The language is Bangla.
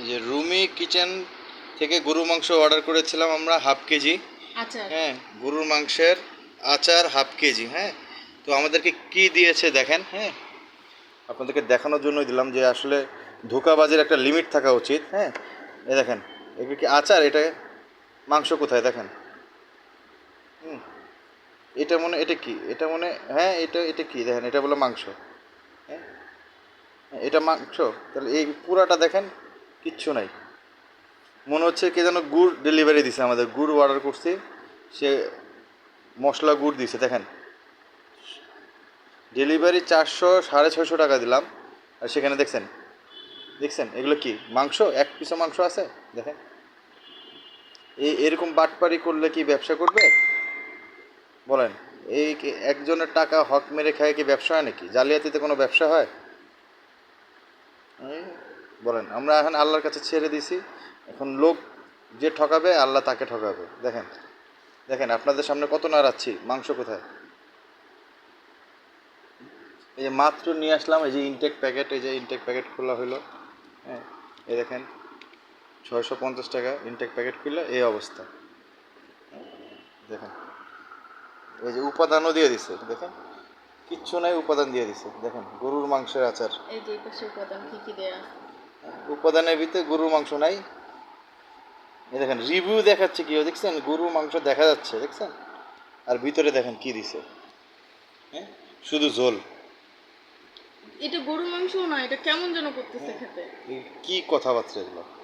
এই যে রুমি কিচেন থেকে গরুর মাংস অর্ডার করেছিলাম আমরা হাফ কেজি। আচ্ছা। হ্যাঁ গরুর মাংসের আচার হাফ কেজি হ্যাঁ। তো আমাদেরকে কি দিয়েছে দেখেন হ্যাঁ। আপনাদেরকে দেখানোর জন্যই দিলাম যে আসলে ধোকাবাজির একটা লিমিট থাকা উচিত হ্যাঁ। এ দেখেন এগুলো কি আচার? এটা মাংস কোথায়? দেখেন। হুম। এটা মনে এটা কি? এটা মনে হ্যাঁ এটা এটা কি? দেখেন এটা বলে মাংস হ্যাঁ। হ্যাঁ, এটা মাংস। তাহলে এই পুরাটা দেখেন কিচ্ছু নাই। মনে হচ্ছে কে যেন গুড় ডেলিভারি দিছে আমাদের। গুড় অর্ডার করছি, সে মশলা গুড় দিছে, দেখেন। ডেলিভারি চারশো, সাড়ে ছয়শো টাকা দিলাম। আর সেখানে দেখছেন দেখছেন, এগুলো কি? মাংস? এক পিসও মাংস আছে? দেখেন। এই এরকম বাটপারি করলে কি ব্যবসা করবে? বলেন, এই একজনের টাকা হক মেরে খায় কি ব্যবসা হয় নাকি? জালিয়াতিতে কোনো ব্যবসা হয়? বলেন, আমরা এখন আল্লাহর কাছে ছেড়ে দিছি। এখন লোক যে ঠকাবে, আল্লাহ তাকে ঠকাবে। দেখেন দেখেন, আপনাদের সামনে কত নাড়াচ্ছি মাংস কোথায়? এই যে মাত্র নিয়ে আসলাম, এই যে ইনটেক প্যাকেট এই যে ইনটেক প্যাকেট খোলা হলো হ্যাঁ এই দেখেন, ছয়শো পঞ্চাশ টাকা ইনটেক প্যাকেট খুললে, এই অবস্থা। দেখেন, এই যে উপাদানও দিয়ে দিছে, দেখেন। কিচ্ছু নাই, উপাদান দিয়ে দিছে। দেখেন, গরুর মাংসের আচার। উপাদান উপাদানের ভিতরে গরুর মাংস নাই। দেখেন রিভিউ দেখাচ্ছে কি দেখছেন? গরুর মাংস দেখা যাচ্ছে দেখছেন? আর ভিতরে দেখেন কি দিছে। হ্যাঁ? শুধু ঝোল। এটা গরু মাংস না এটা কেমন যেন করতেছে খেতে। কি কথাবার্তা এগুলো?